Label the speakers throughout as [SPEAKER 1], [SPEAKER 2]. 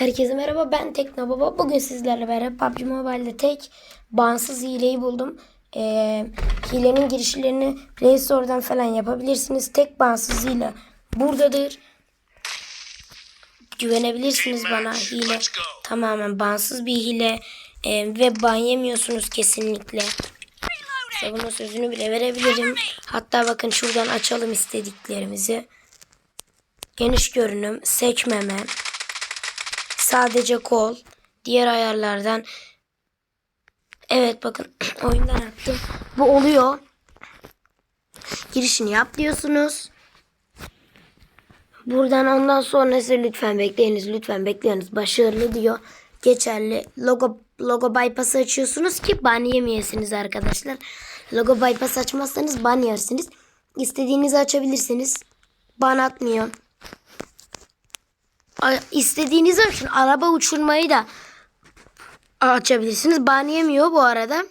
[SPEAKER 1] Herkese merhaba ben Tekno Baba. Bugün sizlerle beraber PUBG Mobile'de tek bağımsız hileyi buldum. Ee, hilenin girişlerini Play Store'dan falan yapabilirsiniz. Tek bağımsız hile buradadır. Güvenebilirsiniz bana hile tamamen bağımsız bir hile Ee, ve ban yemiyorsunuz kesinlikle. Size bunun sözünü bile verebilirim. Hatta bakın şuradan açalım istediklerimizi. Geniş görünüm, sekmeme, sadece kol, diğer ayarlardan. Evet bakın oyundan attım. Bu oluyor. Girişini yap diyorsunuz. Buradan ondan sonrası lütfen bekleyiniz, lütfen bekleyiniz. Başarılı diyor. Geçerli. Logo logo bypass açıyorsunuz ki ban yemeyesiniz arkadaşlar. Logo bypass açmazsanız ban yersiniz. İstediğinizi açabilirsiniz. Ban atmıyor. İstediğinizi açın. Araba uçurmayı da açabilirsiniz. Ban yemiyor bu arada.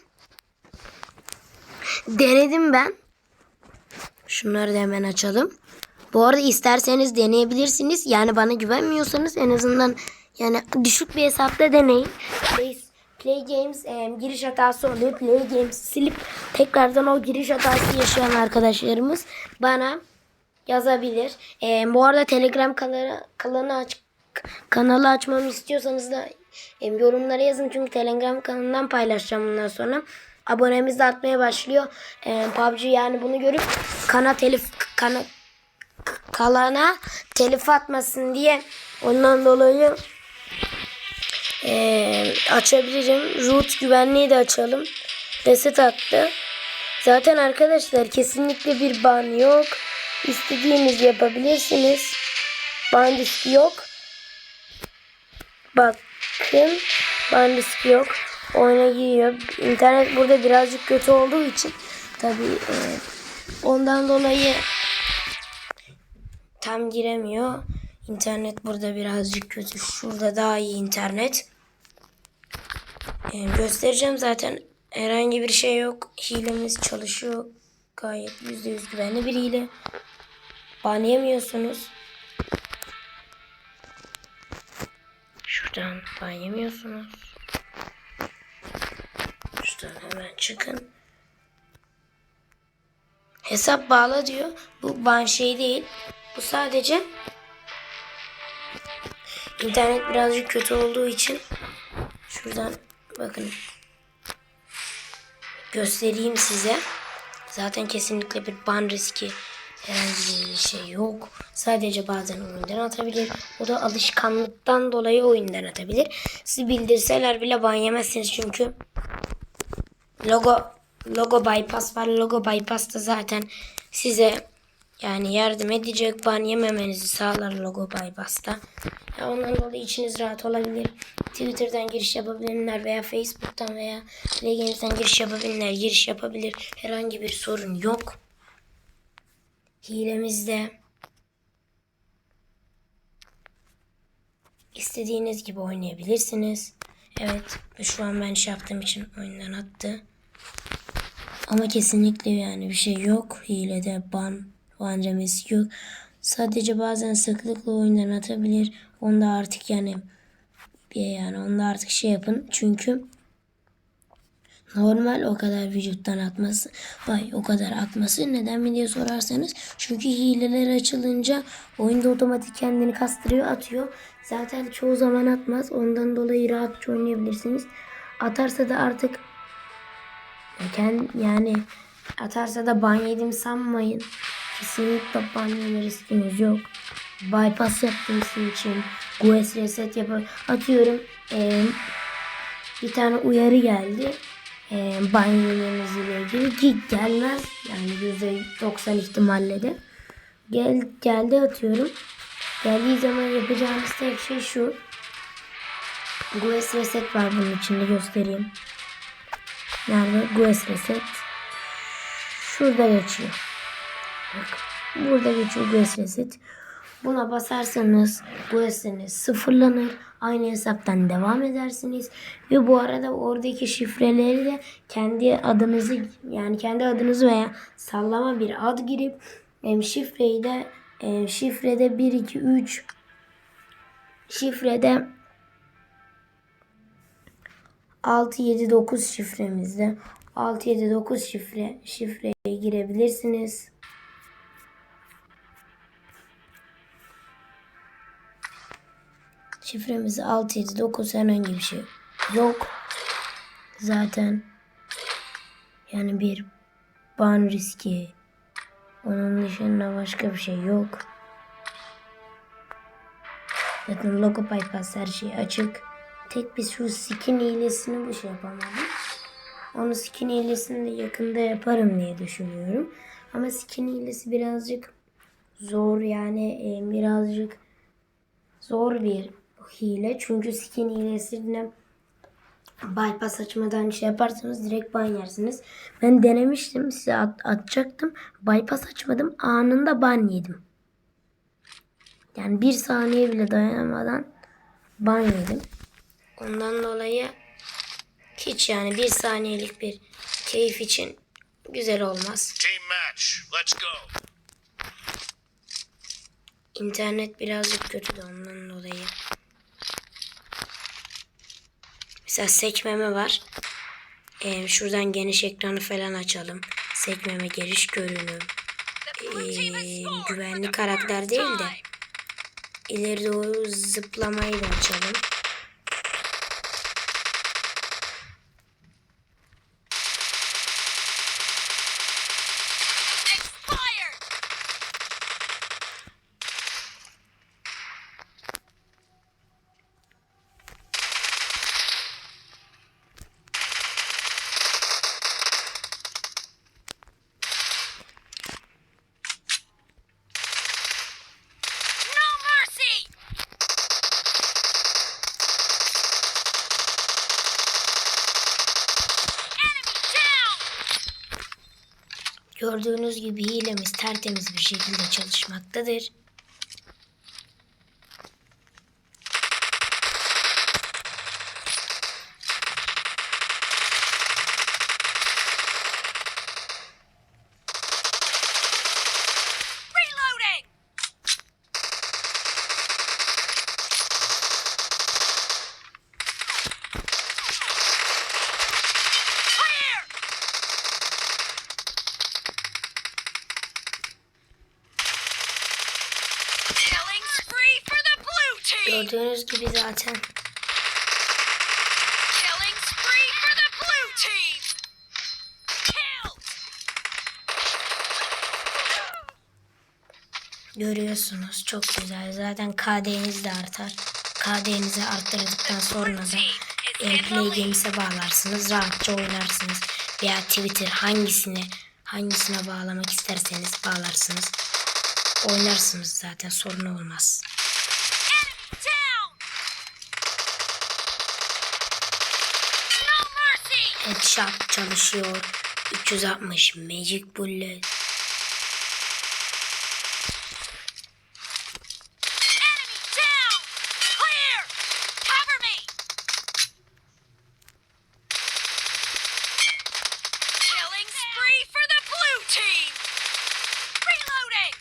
[SPEAKER 1] Denedim ben. Şunları da hemen açalım. Bu arada isterseniz deneyebilirsiniz. Yani bana güvenmiyorsanız en azından yani düşük bir hesapta deneyin. Play, Play Games e, giriş hatası oluyor. Play Games silip tekrardan o giriş hatası yaşayan arkadaşlarımız bana yazabilir. E, bu arada Telegram kanalı, kanalı aç kanalı açmamı istiyorsanız da e, yorumlara yazın çünkü Telegram kanalından paylaşacağım bundan sonra. Abonemiz de artmaya başlıyor. E, PUBG yani bunu görüp kana telif kana kalana telif atmasın diye ondan dolayı e, açabilirim. Root güvenliği de açalım. Reset attı. Zaten arkadaşlar kesinlikle bir ban yok. İstediğiniz yapabilirsiniz. Ban riski yok. Bakın ban riski yok. Oyuna giriyor. İnternet burada birazcık kötü olduğu için tabii e, ondan dolayı tam giremiyor. İnternet burada birazcık kötü. Şurada daha iyi internet. Ee, göstereceğim zaten. Herhangi bir şey yok. Hilemiz çalışıyor. Gayet %100 güvenli bir hile. Ban yemiyorsunuz. Şuradan ban yemiyorsunuz. Şuradan hemen çıkın. Hesap bağla diyor. Bu ban şey değil. Bu sadece internet birazcık kötü olduğu için şuradan bakın göstereyim size. Zaten kesinlikle bir ban riski herhangi bir şey yok. Sadece bazen oyundan atabilir. O da alışkanlıktan dolayı oyundan atabilir. Sizi bildirseler bile ban yemezsiniz çünkü logo logo bypass var. Logo bypass da zaten size yani yardım edecek ban yememenizi sağlar logo bypass'ta. Ya ondan dolayı içiniz rahat olabilir. Twitter'dan giriş yapabilirler veya Facebook'tan veya Legends'den giriş yapabilirler. Giriş yapabilir. Herhangi bir sorun yok. Hilemizde istediğiniz gibi oynayabilirsiniz. Evet şu an ben şey yaptığım için oyundan attı. Ama kesinlikle yani bir şey yok. Hilede ban, ban remesi yok. Sadece bazen sıklıkla oyundan atabilir. Onda artık yani bir yani onda artık şey yapın. Çünkü normal o kadar vücuttan atması vay o kadar atması neden mi diye sorarsanız çünkü hileler açılınca oyunda otomatik kendini kastırıyor atıyor zaten çoğu zaman atmaz ondan dolayı rahatça oynayabilirsiniz atarsa da artık yani atarsa da ban yedim sanmayın. Kesinlikle ban yeme riskiniz yok. Bypass sizin için. GUS reset yapar. Atıyorum eee, bir tane uyarı geldi. Eee ban yemeniz ile ilgili ki gelmez. Yani %90 ihtimalle de. Gel, geldi atıyorum. Geldiği zaman yapacağımız tek şey şu. GUS reset var bunun içinde göstereyim. Yani GUS reset. Şurada geçiyor. Bak, burada geçiyor GUS reset. Buna basarsanız GUS'iniz sıfırlanır. Aynı hesaptan devam edersiniz. Ve bu arada oradaki şifreleri de kendi adınızı yani kendi adınızı veya sallama bir ad girip em, şifreyi de em, şifrede 1 2 3 şifrede 679 şifremizde 679 şifre şifreye girebilirsiniz. Şifremiz 679 herhangi bir şey yok. Zaten yani bir ban riski onun dışında başka bir şey yok. Zaten logo bypass her şey açık. Tek bir şu skin hilesini bu şey yapamadım. Onu skin hilesini de yakında yaparım diye düşünüyorum. Ama skin hilesi birazcık zor yani e, birazcık zor bir hile. Çünkü skin hilesini bypass açmadan şey yaparsanız direkt ban yersiniz. Ben denemiştim size at, atacaktım. Bypass açmadım anında ban yedim. Yani bir saniye bile dayanamadan ban yedim. Ondan dolayı hiç yani bir saniyelik bir keyif için güzel olmaz. İnternet birazcık kötü de ondan dolayı. Mesela sekmeme var. Ee, şuradan geniş ekranı falan açalım. Sekmeme giriş görünüm. Ee, güvenli karakter değil de ileri doğru zıplamayı da açalım. Gördüğünüz gibi hilemiz tertemiz bir şekilde çalışmaktadır. Gördüğünüz gibi zaten görüyorsunuz çok güzel. Zaten KD'niz de artar. KD'nizi arttırdıktan sonra da e, Play Games'e bağlarsınız. Rahatça oynarsınız. Veya Twitter hangisine hangisine bağlamak isterseniz bağlarsınız. Oynarsınız zaten sorun olmaz. Headshot çalışıyor. 360 Magic Bullet.
[SPEAKER 2] Enemy down! Clear! Cover me! Killing spree for the blue team! Reloading!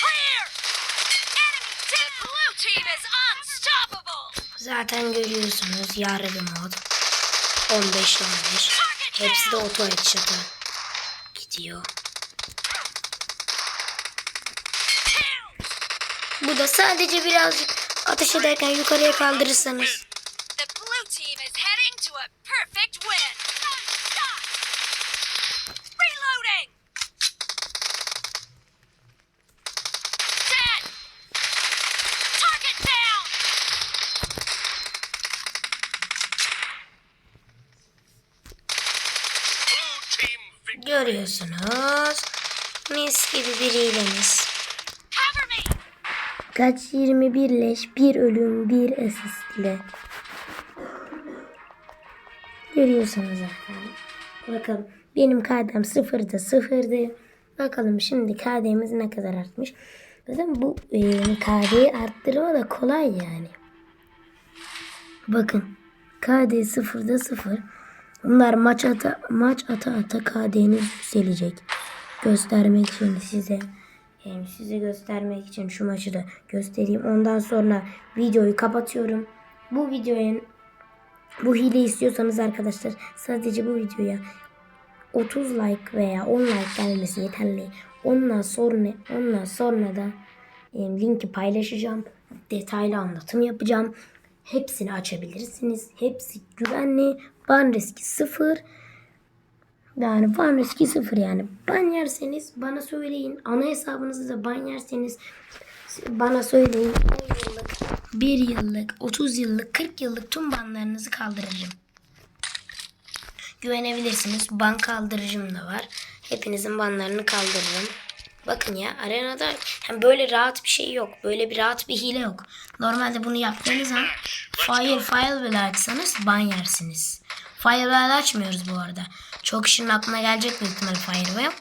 [SPEAKER 2] Clear! Enemy dead! Blue team is!
[SPEAKER 1] Zaten görüyorsunuz yargı mod. 15 15. Hepsi de auto headshot'a gidiyor. Bu da sadece birazcık ateş ederken yukarıya kaldırırsanız görüyorsunuz. Mis gibi bir hilemiz. Kaç 21 leş, bir ölüm, bir asist ile. Görüyorsunuz zaten. Bakalım benim KD'm sıfırda sıfırdı. Bakalım şimdi KD'miz ne kadar artmış. Zaten bu e, KD'yi arttırma da kolay yani. Bakın KD sıfırda sıfır. Bunlar maç ata maç ata ata KD'niz yükselecek. Göstermek için size yani size göstermek için şu maçı da göstereyim. Ondan sonra videoyu kapatıyorum. bu videoya bu hile istiyorsanız arkadaşlar sadece bu videoya 30 like veya 10 like gelmesi yeterli. Ondan sonra ondan sonra da linki paylaşacağım. Detaylı anlatım yapacağım. Hepsini açabilirsiniz. Hepsi güvenli. Ban riski sıfır. Yani ban riski sıfır yani. Ban yerseniz bana söyleyin. Ana hesabınızda da ban yerseniz bana söyleyin. 10 yıllık, 1 yıllık, 30 yıllık, 40 yıllık tüm banlarınızı kaldıracağım. Güvenebilirsiniz. Ban kaldırıcım da var. Hepinizin banlarını kaldırırım. Bakın ya arenada hem böyle rahat bir şey yok. Böyle bir rahat bir hile yok. Normalde bunu yaptığınız zaman fire file bile açsanız ban yersiniz. Firewall açmıyoruz bu arada. Çok kişinin aklına gelecek büyük ihtimalle firewall.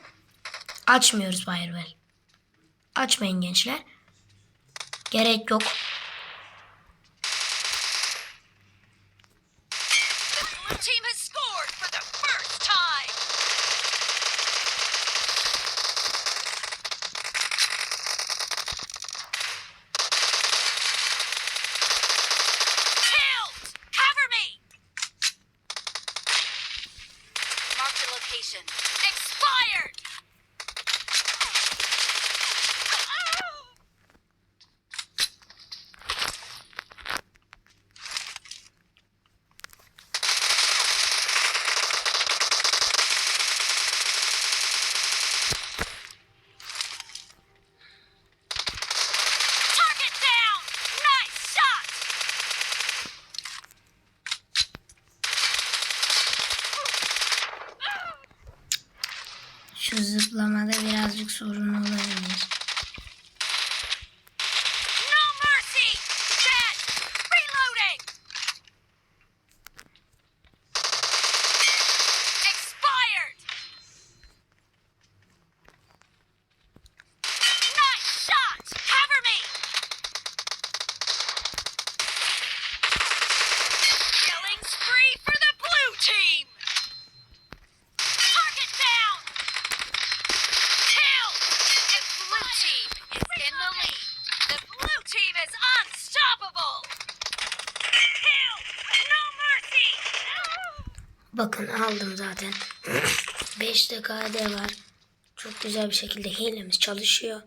[SPEAKER 1] Açmıyoruz firewall. Açmayın gençler. Gerek yok. Bakın aldım zaten. 5 dakika AD var. Çok güzel bir şekilde hilemiz çalışıyor.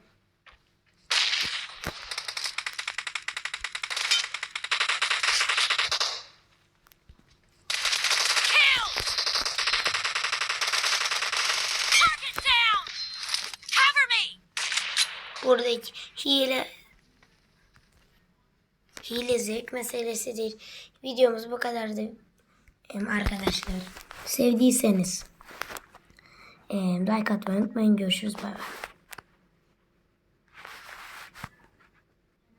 [SPEAKER 1] Buradaki hile hile zevk meselesi değil. Videomuz bu kadardı arkadaşlar. Sevdiyseniz like atmayı unutmayın. Görüşürüz. Bay bay.